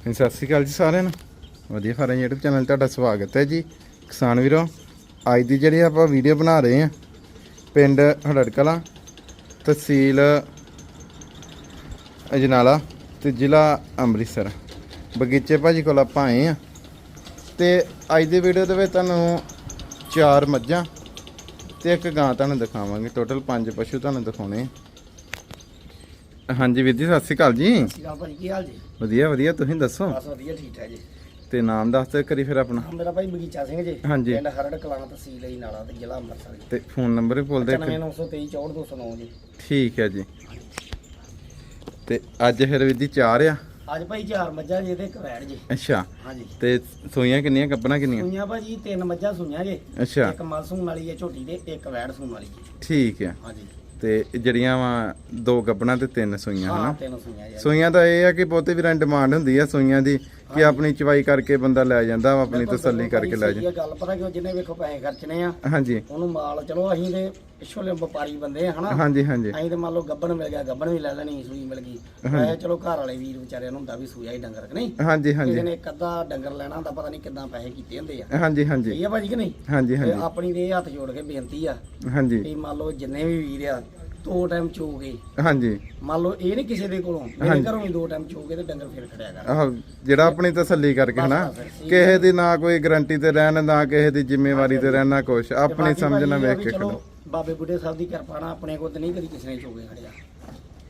ਹਾਂਜੀ, ਸਤਿ ਸ਼੍ਰੀ ਅਕਾਲ ਜੀ ਸਾਰਿਆਂ ਨੂੰ। ਵਧੀਆ ਫਾਰਮ YouTube ਚੈਨਲ ਤੁਹਾਡਾ ਸਵਾਗਤ ਹੈ ਜੀ। ਕਿਸਾਨ ਵੀਰੋ ਅੱਜ ਦੀ ਜਿਹੜੀ ਆਪਾਂ ਵੀਡੀਓ ਬਣਾ ਰਹੇ ਹਾਂ ਪਿੰਡ ਹੜੜਕਲਾ ਤਹਿਸੀਲ ਅਜਨਾਲਾ ਤੇ ਜ਼ਿਲ੍ਹਾ ਅੰਮ੍ਰਿਤਸਰ। ਬਗੀਚੇ ਭਾਜੀ ਕੋਲ ਆਪਾਂ ਆਏ ਆ ਤੇ ਅੱਜ ਦੀ ਵੀਡੀਓ ਦੇ ਵਿੱਚ ਤੁਹਾਨੂੰ ਚਾਰ ਮੱਝਾਂ ਤੇ ਇੱਕ ਗਾਂ ਤੁਹਾਨੂੰ ਦਿਖਾਵਾਂਗੇ। ਟੋਟਲ ਪੰਜ ਪਸ਼ੂ ਤੁਹਾਨੂੰ ਦਿਖਾਉਣੇ ਆ। ਹਾਂਜੀ ਵੀਰ ਜੀ ਸਤਿ ਸ਼੍ਰੀ ਅਕਾਲ ਜੀ। ਸਿਕਾ ਭਾਈ ਕੀ ਹਾਲ ਜੀ? ਵਧੀਆ ਵਧੀਆ ਤੁਸੀਂ ਦੱਸੋ? ਬਸ ਵਧੀਆ ਠੀਕ ਠਾਕ ਜੀ। ਤੇ ਨਾਮ ਦੱਸ ਦਿਓ ਕਰੀ ਫਿਰ ਆਪਣਾ। ਮੇਰਾ ਭਾਈ ਬਗੀਚਾ ਸਿੰਘ ਜੀ। ਹਾਂਜੀ। ਪਿੰਡ ਹਰੜ ਕਲਾਂ ਤਹਿਸੀਲ ਹੀ ਨਾਲਾ ਤੇ ਜ਼ਿਲ੍ਹਾ ਅੰਮ੍ਰਿਤਸਰ ਜੀ। ਤੇ ਫੋਨ ਨੰਬਰ ਵੀ ਬੋਲ ਦੇ 99923 64209 ਜੀ। ਠੀਕ ਹੈ ਜੀ। ਤੇ ਅੱਜ ਫਿਰ ਵੀਰ ਜੀ ਚਾਰ ਆ? ਅੱਜ ਭਾਈ ਚਾਰ ਮੱਝਾਂ ਜੀ ਤੇ ਇੱਕ ਵੈੜ ਜੀ। ਅੱਛਾ। ਹਾਂਜੀ। ਤੇ ਸੋਈਆਂ ਕਿੰਨੀਆਂ ਕੱਪਣਾ ਕਿੰਨੀਆਂ? ਸੂਈਆਂ ਭਾਜੀ ਤਿੰਨ ਮੱਝਾਂ ਸੂਈਆਂ ਜੀ। ਅੱਛਾ। ਇੱਕ ਮਲ ਸੂਣ ਵਾਲੀ ਹੈ ਝੋਟੀ ਤੇ ਇੱਕ ਵੈੜ ਸੂਣ ਵਾਲੀ ਜੀ। ਠੀਕ ਹੈ। ਹਾਂਜੀ। ਤੇ ਜਿਹੜੀਆਂ ਵਾ ਦੋ ਕੱਪਣਾ ਤੇ ਤਿੰਨ ਸੋਈਆਂ ਹਾਂ ਹਨਾ? ਤਿੰਨ ਸੂਈਆਂ ਜੀ। ਸੋਈਆਂ ਦਾ ਇਹ ਆ ਕਿ ਬਹੁਤੇ ਵੀਰਾਂ ਡਿਮਾਂਡ ਹੁੰਦੀ ਆ ਸੋਈਆਂ ਦੀ ਕਿ ਆਪਣੀ ਚਵਾਈ ਕਰਕੇ ਬੰਦਾ ਲੈ ਜਾਂਦਾ ਵਾ ਆਪਣੀ ਤਸੱਲੀ ਕਰਕੇ ਲੈ ਸਹੀ ਜਾ ਆ ਗੱਲ ਪਤਾ ਕਿ ਜਿਹਨੇ ਵੇਖੋ ਪੈਸੇ ਖਰਚਣੇ ਆ ਹਾਂਜੀ। ਉਹਨੂੰ ਮਾਲ ਚਲੋ ਅਸੀਂ ਤੇ ਪਿੱਛੋਂ ਵਪਾਰੀ ਬੰਦੇ ਆ ਹਨਾ? ਹਾਂਜੀ ਹਾਂਜੀ। ਅਸੀਂ ਤੇ ਮੰਨ ਲਓ ਗੱਬਣ ਮਿਲ ਗਿਆ ਗੱਬਣ ਵੀ ਲੈ ਲੈਣੀ ਸੂਈ ਮਿਲ ਗਈ। ਪੈਸੇ ਚਲੋ ਘਰ ਵਾਲੇ ਵੀਰ ਵਿਚਾਰਿਆਂ ਨੂੰ ਹੁੰਦਾ ਵੀ ਸੂਇਆ ਹੀ ਡੰਗਰ ਕਿ ਨਹੀਂ? ਹਾਂਜੀ ਕਿਸੇ ਹਾਂਜੀ ਨੇ ਇੱਕ ਅੱਧਾ ਡੰਗਰ ਲੈਣਾ ਹੁੰਦਾ ਪਤਾ ਨਹੀਂ ਕਿੱਦਾਂ ਪੈਸੇ ਕੀਤੇ ਹੁੰਦੇ ਆ। ਹਾਂਜੀ ਹਾਂਜੀ। ਆ ਭਾਜੀ ਕਿ ਨਹੀਂ? ਹਾਂਜੀ ਹਾਂਜੀ। ਆਪਣੀ ਇਹ ਹੱਥ ਜੋੜ ਕੇ ਬੇਨਤੀ ਆ ਹਾਂਜੀ। ਵੀ ਮੰਨ ਲਓ ਜਿੰਨੇ ਵੀ ਵੀਰ ਆ ਦੋ ਟਾਈਮ ਚੋਗੇ ਹਾਂਜੀ। ਮੰਨ ਲਓ ਇਹ ਨਹੀਂ ਕਿਸੇ ਦੇ ਕੋਲੋਂ ਮੇਰੇ ਘਰੋਂ ਵੀ ਦੋ ਟਾਈਮ ਚੋਗੇ ਤੇ ਡੰਗਰ ਫੇਰ ਖੜਿਆ ਕਰ। ਆਹ ਜਿਹੜਾ ਆਪਣੀ ਤਸੱਲੀ ਕਰਕੇ ਹਨਾ ਬਸ, ਬਸ, ਕਿਸੇ ਦੀ ਨਾ ਕੋਈ ਗਾਰੰਟੀ ਤੇ ਰਹਿਣ ਨਾ ਕਿਸੇ ਦੀ ਜ਼ਿੰਮੇਵਾਰੀ ਤੇ ਰਹਿਣਾ ਕੁਛ। ਤੇ ਆਪਣੀ ਬਾਕੀ ਸਮਝ ਨਾਲ ਭਾਜੀ ਇਹ ਆ ਵੇਖ ਵੀ ਕੇ ਚਲੋ ਖੜੋ। ਬਾਬੇ ਬੁੱਢੇ ਸਾਹਿਬ ਦੀ ਕਿਰਪਾ ਨਾਲ ਆਪਣੇ ਕੋਲ ਤੇ ਨਹੀਂ ਕਦੀ ਕਿਸੇ ਨੇ ਚੋਗੇ ਖੜਿਆ।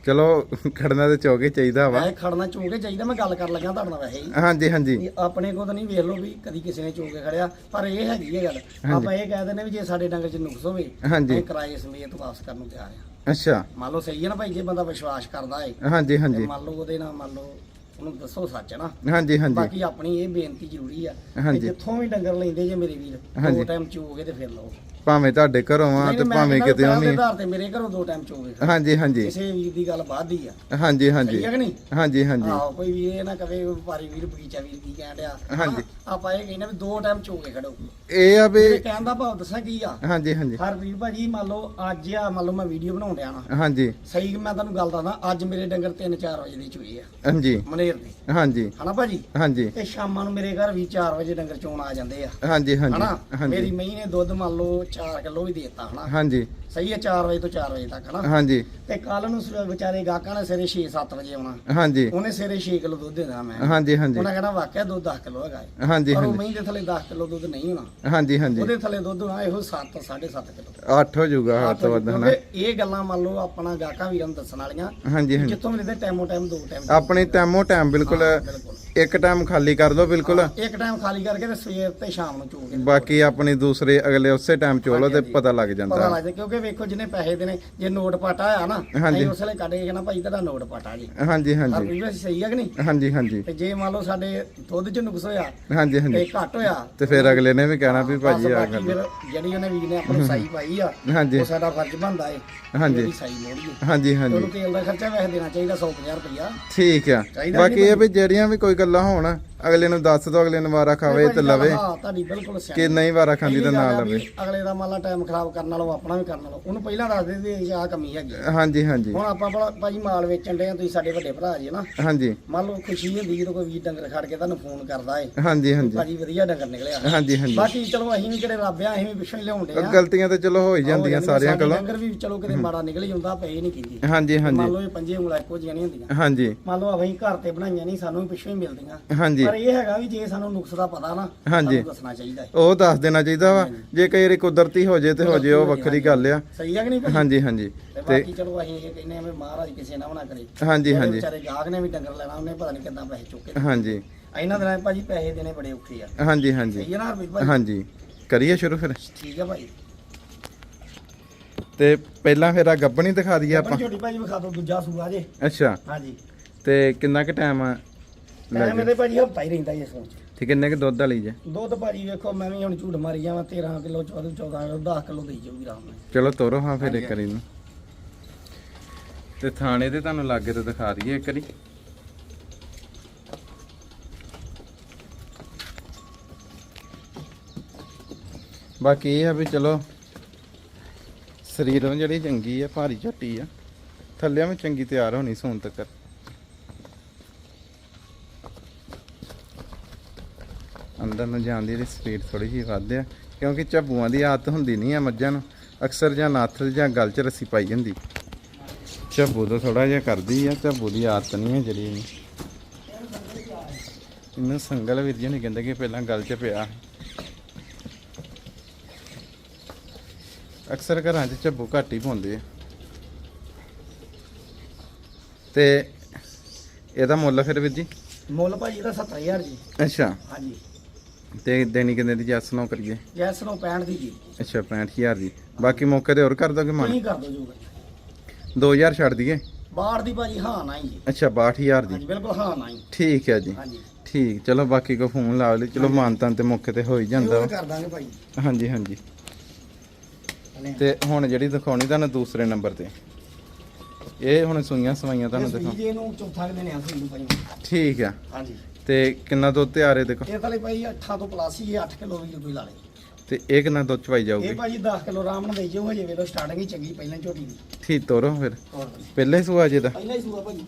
ਚਲੋ ਖੜਨਾ ਤੇ ਚੌਕੇ ਚਾਹੀਦਾ ਵਾ। ਵੈਸੇ ਖੜਨਾ ਚੋਗੇ ਚਾਹੀਦਾ ਮੈਂ ਗੱਲ ਕਰਨ ਲੱਗਾ ਤੁਹਾਡੇ ਨਾਲ ਵੈਸੇ ਹੀ। ਹਾਂਜੀ ਹਾਂਜੀ। ਵੀ ਆਪਣੇ ਕੋਲ ਤਾਂ ਨਹੀਂ ਵੇਖ ਲਓ ਵੀ ਕਦੀ ਕਿਸੇ ਨੇ ਚੋਕੇ ਖੜਿਆ ਪਰ ਇਹ ਹੈਗੀ ਹੈ ਗੱਲ। ਆਪਾਂ ਇਹ ਕਹਿ ਦਿੰਦੇ ਵੀ ਜੇ ਸਾਡੇ ਡੰਗਰ 'ਚ ਨੁਕਸ ਹੋਵੇ ਹਾਂਜੀ। ਅਸੀਂ ਕਿਰਾਏ ਸਮੇਤ ਵਾਪਸ ਕਰਨ ਨੂੰ ਤਿਆਰ ਆ ਅੱਛਾ। ਮੰਨ ਲਓ ਸਹੀ ਹੈ ਨਾ ਭਾਈ ਜੇ ਬੰਦਾ ਵਿਸ਼ਵਾਸ ਕਰਦਾ ਏ। ਹਾਂਜੀ ਹਾਂਜੀ। ਮੰਨ ਲਓ ਉਹਦੇ ਨਾਲ ਮੰਨ ਲਓ ਉਹਨੂੰ ਦੱਸੋ ਸੱਚ ਨਾ। ਹਾਂਜੀ ਹਾਂਜੀ। ਬਾਕੀ ਆਪਣੀ ਇਹ ਬੇਨਤੀ ਜ਼ਰੂਰੀ ਆ ਕਿ ਹਾਂਜੀ। ਜਿੱਥੋਂ ਵੀ ਡੰਗਰ ਲੈਂਦੇ ਜੇ ਮੇਰੇ ਵੀਰ ਹਾਂਜੀ। ਦੋ ਟਾਈਮ ਚੋਗੇ ਤੇ ਫਿਰ ਲਓ। ਭਾਵੇਂ ਤੁਹਾਡੇ ਘਰੋਂ ਆ ਨਹੀਂ, ਤੇ ਮੈਂ ਭਾਵੇਂ ਕਹਿੰਦਾ ਕਿਤੇ ਪਹਿਲ ਦੇ ਵੀ ਆਧਾਰ ਤੇ ਮੇਰੇ ਘਰੋਂ ਦੋ ਟਾਈਮ ਚੋਗੇ ਹਾਂਜੀ ਹਾਂਜੀ। ਕਿਸੇ ਵੀਰ ਦੀ ਗੱਲ ਬਾਅਦ ਦੀ ਆ। ਹਾਂਜੀ ਸਹੀ ਹਾਂਜੀ ਹੈ ਕਿ ਨਹੀਂ? ਹਾਂਜੀ ਹਾਂਜੀ। ਆਹੋ ਕੋਈ ਵੀਰ ਇਹ ਨਾ ਕਵੇ ਵਪਾਰੀ ਵੀਰ ਬਗੀਚਾ ਵੀਰ ਕੀ ਕਹਿਣ ਡਿਆ। ਹਾਂਜੀ। ਹਾਂ, ਆਪਾਂ ਇਹ ਕਹਿੰਦੇ ਵੀ ਦੋ ਟਾਈਮ ਚੋਗੇ ਖੜੋ। ਇਹ ਆ ਵੀ ਕਹਿਣ ਦਾ ਭਾਵ ਦੱਸਾਂ ਕੀ ਆ? ਹਾਂਜੀ ਹਾਂਜੀ। ਹਰ ਵੀਰ ਭਾਜੀ ਮੰਨ ਲਓ ਅੱਜ ਆ ਮੰਨ ਲਓ ਮੈਂ ਵੀਡੀਓ ਬਣਾਉਣ ਡਿਆ ਨਾ ਹਾਂਜੀ। ਸਹੀ ਮੈਂ ਤੁਹਾਨੂੰ ਗੱਲ ਦੱਸਦਾ ਅੱਜ ਮੇਰੇ ਡੰਗਰ 3-4 ਵਜੇ ਦੀ ਚੋਈ ਆ। ਹਾਂਜੀ। ਮਨੇਰ ਦੇ। ਹਾਂਜੀ। ਹਨਾ ਭਾਜੀ? ਹਾਂਜੀ। ਤੇ ਸ਼ਾਮਾਂ ਨੂੰ ਮੇਰੇ ਘਰ ਵੀ 4 ਵਜੇ ਡੰਗਰ ਚੋਣ ਆ ਜਾਂਦੇ ਆ। ਹਾਂਜੀ ਹਾਂਜੀ ਹਨਾ? ਮੇਰੀ ਮਹੀਂ ਨੇ ਦੁੱਧ ਮੰਨ ਲਓ 4 ਕਿਲੋ ਵੀ ਦੇਤਾ ਹਨਾ? ਹਾਂਜੀ। ਸਹੀ ਹੈ 4 ਵਜੇ ਤੋਂ 4 ਵਜੇ ਤੱਕ ਹਨਾ? ਹਾਂਜੀ। ਤੇ ਕੱਲ ਨੂੰ ਸ- ਵਿਚਾਰੇ ਗਾਹਕਾਂ ਨੇ ਸਵੇਰੇ 6-7 ਵਜੇ ਆਉਣਾ। ਹਾਂਜੀ। ਉਹਨੇ ਸਵੇਰੇ 6 ਕਿਲੋ ਦੁੱਧ ਦੇਣਾ ਮੈਂ। ਹਾਂਜੀ ਹਾਂਜੀ। ਉਹਨਾਂ ਕਹਿਣਾ ਵਾਕਿਆ ਦੁੱਧ 10 ਕਿਲੋ ਹੈਗਾ ਹੈ। ਹਾਂਜੀ ਪਰ ਉਹ ਹਾਂਜੀ। ਮਹੀਂ ਦੇ ਥੱਲੇ 10 ਕਿਲੋ ਦੁੱਧ ਨਹੀਂ ਹੋਣਾ। ਹਾਂਜੀ ਹਾਂਜੀ। ਉਹਦੇ ਥੱਲੇ ਦੁੱਧ ਹੋਣਾ ਇਹੋ 7 7.5 ਕਿਲੋ 8 ਹੋ ਜਾਊਗਾ ਹੱਥ ਵੱਧ ਹਨਾ। ਕਿਉਂਕਿ ਇਹ ਗੱਲਾਂ ਮੰਨ ਲਓ ਆਪਣਾ ਗਾਹਕਾਂ ਵੀਰਾਂ ਨੂੰ ਦੱਸਣ ਵਾਲੀਆਂ ਹਾਂਜੀ ਹਾਂਜੀ। ਜਿੱਥੋਂ ਮਿਲਦੇ ਟਾਈਮੋ ਟਾਈਮ ਦੋ ਟਾਈਮ ਆਪਣੀ ਟਾਈਮੋ ਟਾਈਮ ਬਿਲਕੁਲ। ਬਿਲਕੁਲ। ਇੱਕ ਟਾਈਮ ਖਾਲੀ ਕਰ ਦਿਓ ਬਿਲਕੁਲ। ਇੱਕ ਟਾਈਮ ਖਾਲੀ ਕਰਕੇ ਤੇ ਸਵੇਰ ਤੇ ਸ਼ਾਮ ਨੂੰ ਚੋਗੇ ਬਾਕੀ ਆਪਣੀ ਦੂਸਰੇ ਅਗਲੇ ਉਸੇ ਟਾਈਮ ਚੋਲੋ ਤੇ ਪਤਾ ਲੱਗ ਪਤਾ ਜਾਂਦਾ ਲੱਗਦਾ ਕਿਉਂਕਿ ਵੇਖੋ ਜਿਹਨੇ ਪੈਸੇ ਦੇਣੇ ਜੇ ਨੋਟ ਪਾਟਾ ਆ ਨਾ ਹਾਂਜੀ। ਅਸੀਂ ਉਸ ਵੇਲੇ ਕੱਢ ਕੇ ਕਹਿਣਾ ਭਾਈ ਤੁਹਾਡਾ ਨੋਟ ਪਾਟਾ ਜੀ। ਹਾਂਜੀ ਹਰ ਹਾਂਜੀ ਵੀਰ ਸਹੀ ਹੈ ਕਿ ਨਹੀਂ? ਹਾਂਜੀ ਹਾਂਜੀ। ਤੇ ਜੇ ਮੰਨ ਲਓ ਸਾਡੇ ਦੁੱਧ 'ਚ ਨੁਕਸ ਹੋਇਆ ਹਾਂਜੀ ਤੇ ਹਾਂਜੀ ਘੱਟ ਹੋਇਆ ਤੇ ਫਿਰ ਅਗਲੇ ਨੇ ਵੀ ਕਹਿਣਾ ਵੀ ਭਾਜੀ ਬਸ ਆ ਬਾਕੀ ਗੱਲ ਫਿਰ ਜਿਹੜੀ ਉਹਨੇ ਵੀਰ ਨੇ ਆਪਾਂ ਨੂੰ ਸਾਈ ਪਾਈ ਆ ਹਾਂਜੀ। ਉਹ ਸਾਡਾ ਫਰਜ਼ ਬਣਦਾ ਏ ਹਾਂਜੀ। ਉਹਦੀ ਸਾਈ ਮੋੜੀਏ ਹਾਂਜੀ ਹਾਂਜੀ। ਉਹਨੂੰ ਤੇਲ ਦਾ ਖਰਚਾ ਵੈਸੇ ਦੇਣਾ ਚਾਹੀਦਾ 150 ਰੁਪਇਆ ਠੀਕ ਆ। ਚਾਹੀਦਾ ਬਾਕੀ ਇਹ ਵੀ ਜਿਹੜੀਆਂ ਵੀ ਕੋਈ ਗੱਲਾਂ ਹੋਣ ਅਗਲੇ ਨੂੰ ਦੱਸ ਦੋ ਅਗਲੇ ਨੂੰ ਵਾਰਾ ਖਾਵੇ ਤੇ ਲਵੇ। ਹਾਂ ਤੁਹਾਡੀ ਬਿਲਕੁਲ ਸਿਆਣੀ ਕਿ ਨਹੀਂ ਵਾਰਾ ਖਾਂਦੀ ਤਾਂ ਨਾ ਲਵੇ। ਅਗਲੇ ਦਾ ਮੰਨ ਲਾ ਟਾਈਮ ਖਰਾਬ ਕਰਨ ਨਾਲੋਂ ਆਪਣਾ ਵੀ ਕਰਨ ਨਾਲੋਂ। ਉਹਨੂੰ ਪਹਿਲਾਂ ਦੱਸ ਦੇ ਵੀ ਆਹ ਕਮੀ ਹੈਗੀ। ਹਾਂਜੀ ਹਾਂਜੀ। ਹੁਣ ਆਪਾਂ ਭਲਾ ਭਾਜੀ ਮਾਲ ਵੇਚਣ ਦੇ ਆ ਤੁਸੀਂ ਸਾਡੇ ਵੱਡੇ ਭਰਾ ਜੀ ਨਾ? ਹਾਂਜੀ। ਮੰਨ ਲਓ ਖੁਸ਼ੀ ਹੁੰਦੀ ਜਦੋਂ ਕੋਈ ਵੀਰ ਡੰਗਰ ਖੜ ਕੇ ਤੁਹਾਨੂੰ ਫੋਨ ਕਰਦਾ ਏ। ਹਾਂਜੀ ਹਾਂਜੀ। ਭਾਜੀ ਵਧੀਆ ਡੰਗਰ ਨਿਕਲਿਆ। ਹਾਂਜੀ ਹਾਂਜੀ। ਬਾਕੀ ਚਲੋ ਅਸੀਂ ਵੀ ਕਿਹੜੇ ਰੱਬ ਆ ਅਸੀਂ ਵੀ ਪਿੱਛੋਂ ਲਿਆਉਂਦੇ ਆ। ਗਲਤੀਆਂ ਤਾਂ ਚਲੋ ਹੋ ਹੀ ਜਾਂਦੀਆਂ ਸਾਰਿਆਂ ਕੋਲੋਂ। ਡੰਗਰ ਵੀ ਚਲੋ ਕਿਤੇ ਮਾੜਾ ਨਿਕਲ ਹੁੰਦਾ ਪਏ ਨਹੀਂ ਕਹਿੰਦੀ ਹਾਂਜੀ ਮੰਨ ਹਾਂਜੀ। ਲਓ ਇਹ ਪੰਜੇ ਉਂਗਲਾਂ ਇੱਕੋ ਜਿਹੀਆਂ ਨਹੀਂ ਹੁੰਦੀਆਂ। ਹਾਂਜੀ। ਮੰਨ ਲਓ ਅਸੀਂ ਘਰ ਤੇ ਬਣਾਈਆਂ ਨਹੀਂ ਸਾਨੂੰ ਵੀ ਪਿੱਛੋਂ ਹੀ ਮਿਲਦੀਆਂ। ਹਾਂਜੀ। ਪਰ ਇਹ ਹੈਗਾ ਵੀ ਜੇ ਸਾਨੂੰ ਨੁਕਸ ਦਾ ਪਤਾ ਨਾ ਹਾਂਜੀ। ਸਾਨੂੰ ਦੱਸਣਾ ਚਾਹੀਦਾ ਹੈ। ਉਹ ਦੱਸ ਦੇਣਾ ਚਾਹੀਦਾ ਵਾ। ਜੇ ਕਈ ਵਾਰੀ ਕੁਦਰਤੀ ਹੋ ਜੇ ਤੇ ਹੋ ਜੇ ਉਹ ਵੱਖਰੀ ਗੱਲ ਆ। ਸਹੀ ਹੈ ਕਿ ਨਹੀਂ ਭਾਜੀ? ਹਾਂਜੀ ਹਾਂਜੀ। ਤੇ ਤੇ ਬਾਕੀ ਚਲੋ ਅਸੀਂ ਇਹ ਕਹਿੰਦੇ ਆ ਵੀ ਮਹਾਰਾਜ ਕਿਸੇ ਨਾਲ ਨਾ ਕਰੇ। ਹਾਂਜੀ ਜਿਹੜੇ ਹਾਂਜੀ। ਵਿਚਾਰੇ ਗਾਹਕ ਨੇ ਵੀ ਡੰਗਰ ਲੈਣਾ ਉਹਨੇ ਪਤਾ ਨਹੀਂ ਕਿੱਦਾਂ ਪੈਸੇ ਚੁੱਕੇ। ਹਾਂਜੀ। ਇਹਨਾਂ ਦਿਨਾਂ 'ਚ ਭਾਜੀ ਪੈਸੇ ਦੇਣੇ ਬੜੇ ਔਖੇ ਆ। ਹਾਂਜੀ ਹਾਂਜੀ। ਸਹੀ ਹੈ ਨਾ ਹਰਪ੍ਰੀਤ ਭਾਈ ਹਾਂਜੀ। ਕਰੀਏ ਸ਼ੁਰੂ ਫਿਰ। ਠੀਕ ਹੈ ਭਾਈ ਤੇ ਪਹਿਲਾਂ ਫਿਰ ਆ ਗੱਬਣੀ ਦਿਖਾ ਦਈਏ ਆਪਾਂ ਆਪਾਂ। ਛੋਟੀ ਭਾਜੀ ਵਿਖਾ ਦਿਓ ਦੂਜਾ ਸੂਆ ਜੇ। ਅੱਛਾ। ਹਾਂਜੀ। ਤੇ ਕਿੰਨਾ ਕੁ ਟਾਈਮ ਆ? ਟਾਈਮ ਇਹਦੇ ਭਾਜੀ ਹਫਤਾ ਹੀ ਰਹਿੰਦਾ ਜੀ ਸੋਚ ਤੇ ਕਿੰਨੇ ਕੁ ਦੁੱਧ ਵਾਲੀ ਜੇ? ਦੁੱਧ ਭਾਜੀ ਵੇਖੋ ਮੈਂ ਵੀ ਹੁਣ ਝੂਠ ਮਾਰੀ ਜਾਵਾਂ 13 ਕਿਲੋ 14 14 ਕਿਲੋ 10 ਕਿਲੋ ਦੇਈ ਜਾਊਗੀ ਆਰਾਮ ਨਾਲ। ਚਲੋ ਤੋਰੋ ਹਾਂ ਫਿਰ ਇੱਕ ਵਾਰੀ ਨੂੰ ਤੇ ਥਾਣੇ ਤੇ ਤੁਹਾਨੂੰ ਲਾਗੇ ਤੇ ਦਿਖਾ ਦਈਏ ਇੱਕ ਵਾਰੀ। ਬਾਕੀ ਇਹ ਆ ਵੀ ਚਲੋ ਸਰੀਰੋਂ ਜਿਹੜੀ ਚੰਗੀ ਆ ਭਾਰੀ ਝੱਟੀ ਆ। ਥੱਲਿਆਂ ਵੀ ਚੰਗੀ ਤਿਆਰ ਹੋਣੀ ਸੌਣ ਤੱਕ। ਅੰਦਰ ਨੂੰ ਜਾਣ ਦੀ ਇਹਦੀ ਸਪੀਡ ਥੋੜੀ ਜਿਹੀ ਵੱਧ ਆ ਕਿਉਂਕਿ ਝੱਬੂਆਂ ਦੀ ਆਦਤ ਹੁੰਦੀ ਨਹੀਂ ਆ ਮੱਝਾਂ ਨੂੰ ਅਕਸਰ ਜਾਂ ਨੱਥ ਜਾਂ ਗਲ 'ਚ ਰੱਸੀ ਪਾਈ ਹੁੰਦੀ ਝੱਬੂ ਤੋਂ ਥੋੜਾ ਜਿਹਾ ਕਰਦੀ ਆ ਝੱਬੂ ਦੀ ਆਦਤ ਨਹੀਂ ਹੈ ਜਿਹੜੀ ਇਹਨੂੰ। ਇਹਨੂੰ ਸੰਗਲ ਵੀਰ ਜੀ ਨੇ ਕਹਿੰਦੇ ਕਿ ਪਹਿਲਾਂ ਗਲ 'ਚ ਪਿਆ। ਅਕਸਰ ਘਰਾਂ 'ਚ ਝੱਬੂ ਘੱਟ ਹੀ ਪਾਉਂਦੇ ਆ। ਤੇ ਇਹਦਾ ਮੁੱਲ ਫਿਰ ਵੀਰ ਜੀ? ਮੁੱਲ ਭਾਜੀ ਇਹਦਾ 70000 ਜੀ। ਅੱਛਾ। ਹਾਂਜੀ। ਤੇ ਦੇਣੀ ਕਿੰਨੇ ਦੀ? ਜੱਸ ਨੂੰ ਕਰੀਏ। ਜੈਸ ਨੂੰ 65 ਦੀ ਜੀ। ਅੱਛਾ 65000 ਦੀ। ਬਾਕੀ ਮੌਕੇ ਤੇ ਹੋਰ ਕਰ ਦੋਗੇ ਮਨ? ਤੁਸੀਂ ਕਰ ਦਿਓ ਜੋ ਭਾਜੀ। 2000 ਛੱਡ ਦਈਏ? ਬਾਹਰ ਦੀ ਭਾਜੀ ਹਾਂ ਨਾ ਜੀ। ਅੱਛਾ 62000 ਦੀ। ਹਾਂਜੀ ਬਿਲਕੁਲ ਹਾਂ ਨਾ ਹੀ ਠੀਕ ਹੈ ਜੀ। ਹਾਂਜੀ। ਠੀਕ ਚਲੋ ਬਾਕੀ ਕੋ ਫੋਨ ਲਾ ਲਈ। ਚਲੋ ਮਾਨਤਾਂ ਤੇ ਮੌਕੇ ਤੇ ਹੋ ਹੀ ਜਾਂਦਾ। ਕਰ ਦਾਂਗੇ ਭਾਈ ਹਾਂਜੀ ਹਾਂਜੀ। ਤੇ ਹੁਣ ਜਿਹੜੀ ਦਿਖਾਉਣੀ ਤੁਹਾਨੂੰ ਦੂਸਰੇ ਨੰਬਰ ਤੇ। ਇਹ ਹੁਣ ਸੂਈਆਂ ਸਵਾਈਆਂ ਤੁਹਾਨੂੰ ਇਸ ਦਿਖਾ ਵੀਜੇ ਨੂੰ ਚੌਥਾ ਕਿ ਦਿਨ ਆ ਸੀ ਭਾਈ ਠੀਕ ਆ। ਹਾਂਜੀ। ਤੇ ਕਿੰਨਾ ਦੁੱਧ ਤਿਆਰ ਹੈ ਦੇਖੋ? ਇਹ ਥਲੇ ਭਾਈ 8 ਤੋਂ ਪਲੱਸ ਹੀ 8 ਕਿਲੋ ਵੀ ਕੋਈ ਲਾ ਲੇ ਤੇ ਇਹ ਕਿੰਨਾ ਦੁੱਧ ਚਵਾਈ ਇਹ ਜਾਊਗੀ ਭਾਜੀ 10 ਕਿਲੋ ਆਰਾਮ ਨਾਲ ਦੇ ਜਿਓ ਹਜੇ ਵੇਲੋ ਸਟਾਰਟਿੰਗ ਹੀ ਚੰਗੀ ਪਹਿਲਾਂ ਝੋਟੀ ਦੀ ਠੀਕ ਤੋਰੋ ਫਿਰ। ਹੋਰ। ਭਾਈ। ਪਹਿਲੇ ਸੂਆ ਜੇ ਦਾ ਪਹਿਲਾਂ ਹੀ ਸੂਆ ਭਾਜੀ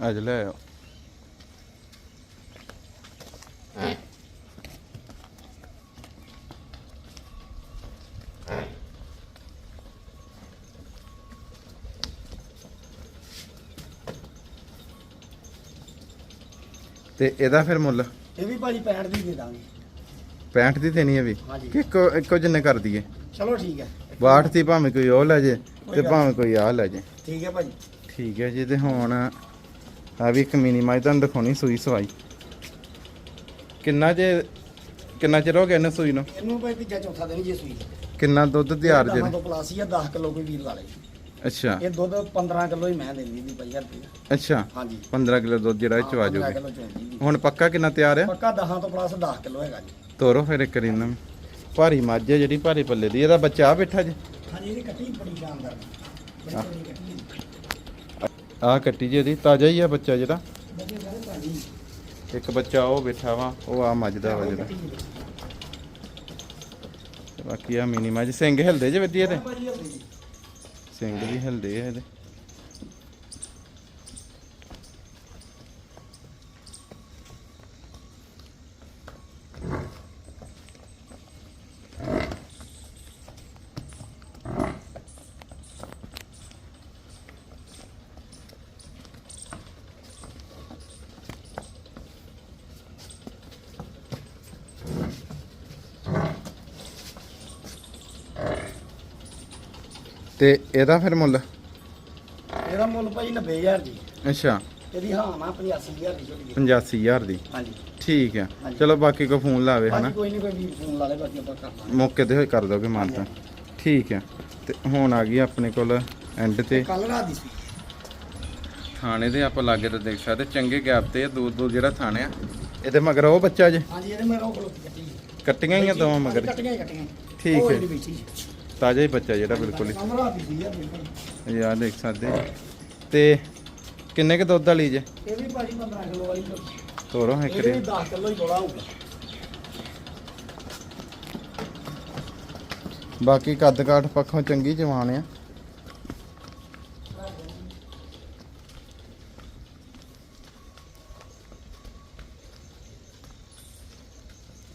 ਅੱਜ ਲੈ ਆਓ। ਤੇ ਇਹਦਾ ਫਿਰ ਮੁੱਲ? ਇਹ ਵੀ ਭਾਜੀ 65 ਦੀ ਦੇ ਦਾਂਗੇ। 65 ਦੀ ਦੇਣੀ ਹੈ ਵੀ? ਹਾਂਜੀ। ਕਿ ਇੱਕੋ ਇੱਕੋ ਜਿੰਨੇ ਕਰ ਦਈਏ? ਚਲੋ ਠੀਕ ਹੈ। 62 ਦੀ ਭਾਵੇਂ ਕੋਈ ਉਹ ਲੈ ਜੇ ਤੇ ਭਾਵੇਂ ਕੋਈ ਆਹ ਲੈ ਜੇ। ਠੀਕ ਹੈ ਭਾਜੀ। ਠੀਕ ਹੈ ਜੀ ਤੇ ਹੁਣ ਆ ਵੀ ਇੱਕ ਮਿਨੀ ਮਾਈ ਤੁਹਾਨੂੰ ਦਿਖਾਉਣੀ ਸੂਈ ਸਵਾਈ। ਕਿੰਨਾ ਜੇ ਕਿੰਨਾ ਚਿਰ ਹੋ ਗਿਆ ਇਹਨੂੰ ਸੂਈ ਨੂੰ? ਇਹਨੂੰ ਭਾਈ ਤੀਜਾ ਚੌਥਾ ਦਿਨ ਜੇ ਸੂਈ। ਕਿੰਨਾ ਦੁੱਧ ਤਿਆਰ ਜੇ ਤੋਂ ਪਲੱਸ ਆ 10 ਕਿਲੋ ਕੋਈ ਵੀਰ ਲਾ ਲੇ ਅੱਛਾ। ਇਹ ਦੁੱਧ 15 ਕਿਲੋ ਹੀ ਮੈਂ ਦਿੰਦੀ ਦੀ ਭਾਈ ਰੁਪਏ ਅੱਛਾ। ਹਾਂਜੀ। 15 ਕਿਲੋ ਦੁੱਧ ਜਿਹੜਾ ਇਹ ਚ ਆ 15 ਜਾਊਗਾ। ਕਿਲੋ ਚੋਂਦੀ ਦੀ ਹੁਣ ਪੱਕਾ ਕਿੰਨਾ ਤਿਆਰ ਆ? ਪੱਕਾ 10 ਤੋਂ ਪਲੱਸ 10 ਕਿਲੋ ਹੈਗਾ ਜੀ। ਤੋਰੋ ਫਿਰ ਇੱਕ ਰੀਨਾ ਭਾਰੀ ਮੱਝ ਹੈ ਜਿਹੜੀ ਭਾਰੀ ਪੱਲੇ ਦੀ। ਇਹਦਾ ਬੱਚਾ ਆ ਬੈਠਾ ਜੀ? ਹਾਂਜੀ ਇਹਦੀ ਕੱਟੀ ਬੜੀ ਸ਼ਾਨਦਾਰ ਬੜੀ ਬੜੀ ਕੱਟੀ ਹੈ। ਆ ਕੱਟੀ ਜੀ ਇਹਦੀ ਤਾਜ਼ਾ ਹੀ ਆ ਬੱਚਾ ਜਿਹੜਾ। ਵਧੀਆ ਸਾਰੇ ਭਾਜੀ ਇੱਕ ਬੱਚਾ ਉਹ ਬੈਠਾ ਵਾ ਉਹ ਆ ਮੱਝ ਦਾ ਵਾ ਜਿਹੜਾ। ਕੱਟੀ ਹੈ। ਤੇ ਬਾਕੀ ਆ ਮਿਨੀ ਮੱਝ। ਸਿੰਘ ਹਿਲਦੇ ਜੇ ਵਧੀਆ ਤੇ? ਭਾਜੀ। ਸਿੰਘ ਵੀ ਹਿਲਦੇ ਆ ਇਹਦੇ। ਤੇ ਇਹਦਾ ਫਿਰ ਮੁੱਲ? ਇਹਦਾ ਮੁੱਲ ਭਾਜੀ 90000 ਜੀ ਅੱਛਾ। ਇਹਦੀ ਹਾਂ ਨਾ 85000 ਦੀ ਛੋਟੀ 85000 ਦੀ। ਹਾਂਜੀ। ਠੀਕ ਹੈ ਹਾਂਜੀ। ਚਲੋ ਬਾਕੀ ਕੋ ਫੋਨ ਲਾਵੇ ਹਨਾ? ਕੋਈ ਨਹੀਂ ਕੋਈ ਵੀਰ ਫੋਨ ਲਾ ਲੈ ਬਾਕੀ ਆਪਾਂ ਕਰ ਲਾਂਗੇ। ਮੌਕੇ ਤੇ ਹੋਏ ਕਰ ਦੋਗੇ ਮਾਨਤਾ ਠੀਕ ਹੈ ਤੇ ਹੁਣ ਆ ਗਈ ਆਪਣੇ ਕੋਲ ਐਂਡ ਤੇ। ਕੱਲ ਰਾਤ ਦੀ ਸੀ। ਥਾਣੇ ਦੇ ਆਪਾਂ ਲਾਗੇ ਤੇ ਦੇਖ ਸਕਦੇ ਚੰਗੇ ਗੈਪ ਤੇ ਆ, ਦੂਰ ਦੂਰ ਜਿਹੜਾ ਥਾਣੇ ਆ। ਇਹਦੇ ਮਗਰ ਉਹ ਬੱਚਾ ਜੇ? ਹਾਂਜੀ ਇਹਦੇ ਮੈਂ ਰੋਕ ਕੱਟੀ ਕੱਟੀਆਂ ਹੀ ਆ ਦੋਵਾਂ ਮਗਰ। ਕੱਟੀਆਂ ਹੀ ਕੱਟੀਆਂ ਠੀਕ ਉਹ। ਇਹਦੀ ਹੀ। ਤਾਜ਼ਾ ਹੀ ਬੱਚਾ ਜਿਹੜਾ ਬਿਲਕੁਲ ਹੀ। ਯਾਰ ਬਿਲਕੁਲ ਇਹ ਆ ਦੇਖ ਸਕਦੇ ਜੀ। ਤੇ ਕਿੰਨੇ ਕ ਦੁੱਧ ਵਾਲੀ ਜੇ? ਇਹ ਵੀ ਭਾਜੀ 15 ਕਿਲੋ ਵਾਲੀ ਤੋਰੋ ਇੱਕ ਇਹ ਵੀ ਰੀ 10 ਕਿਲੋ ਹੀ ਬੋਲਾ ਹੋਊਗਾ। ਬਾਕੀ ਕੱਦ ਕਾਠ ਪੱਖੋਂ ਚੰਗੀ ਜਵਾਨ ਆ।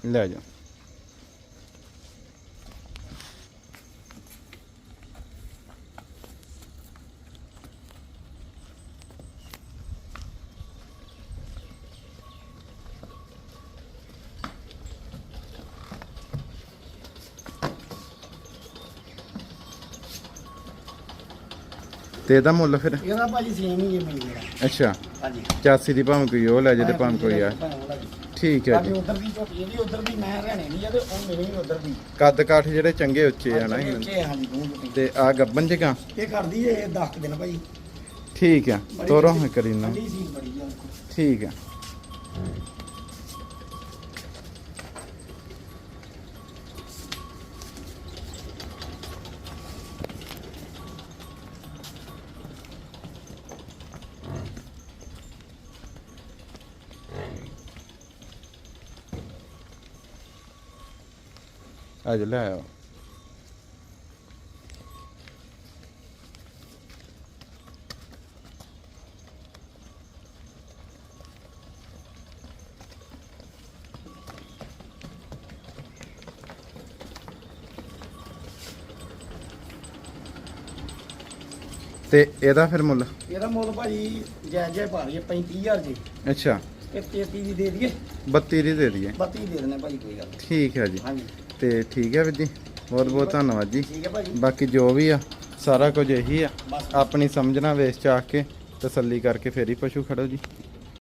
ਲੈ ਜਾ ਤੇ ਇਹਦਾ ਮੁੱਲ ਫਿਰ? ਇਹਦਾ ਭਾਜੀ ਸੇਮ ਹੀ ਇਹ ਮਿਲ ਗਿਆ ਅੱਛਾ। ਹਾਂਜੀ। 85 ਦੀ ਭਾਵੇਂ ਕੋਈ ਉਹ ਲੈ ਜੇ ਤੇ ਭਾਵੇਂ ਕੋਈ ਆ। ਠੀਕ ਹੈ ਜੀ। ਉਧਰ ਦੀ ਝੋਟੀ ਇਹਦੀ ਉਧਰ ਦੀ ਮੈਂ ਹਰਿਆਣੇ ਦੀ ਆ ਤੇ ਉਹ ਮੇਰੀ ਵੀ ਉਧਰ ਦੀ। ਕੱਦ ਕਾਠ ਜਿਹੜੇ ਚੰਗੇ ਉੱਚੇ ਆ ਨਾ ਇਹਨਾਂ ਦੇ। ਇਹ ਹਾਂਜੀ ਦੋ ਝੋਟੀ ਤੇ ਆ ਗੱਬਨ ਜਗਾ ਇਹ ਕਰਦੀ ਇਹ 10 ਦਿਨ ਭਾਜੀ। ਠੀਕ ਆ ਬੜੀ ਤੋਰੋ ਠੰਡੀ- ਕਰੀ ਨਾ। ਠੰਡੀ ਸੀ ਬੜੀ ਆ। ਠੀਕ ਆ। ਅੱਜ ਲੈ ਆਓ ਤੇ ਇਹਦਾ ਫਿਰ ਮੁੱਲ? ਇਹਦਾ ਮੁੱਲ ਭਾਜੀ ਦਈਏ 35000 ਜੀ। ਅੱਛਾ। ਇਹ 33 ਦੀ ਦੇ ਦਈਏ। 32 ਦੀ ਦੇ ਦਈਏ। 32 ਦੇ ਦੇਣੇ ਭਾਜੀ ਕੋਈ ਗੱਲ ਨਹੀਂ ਠੀਕ ਹੈ ਜੀ। ਹਾਂਜੀ। ਤੇ ਠੀਕ ਹੈ ਵੀਰ ਜੀ। ਬਹੁਤ ਬਹੁਤ ਧੰਨਵਾਦ ਜੀ। ਠੀਕ ਹੈ ਭਾਜੀ ਬਾਕੀ ਜੋ ਵੀ ਆ, ਸਾਰਾ ਕੁਝ ਇਹੀ ਆ। ਆਪਣੀ ਸਮਝਣਾ ਵੇਚ ਚਾਹ ਕੇ ਤਸੱਲੀ ਕਰਕੇ ਫੇਰ ਹੀ ਪਸ਼ੂ ਖੜੋ ਜੀ।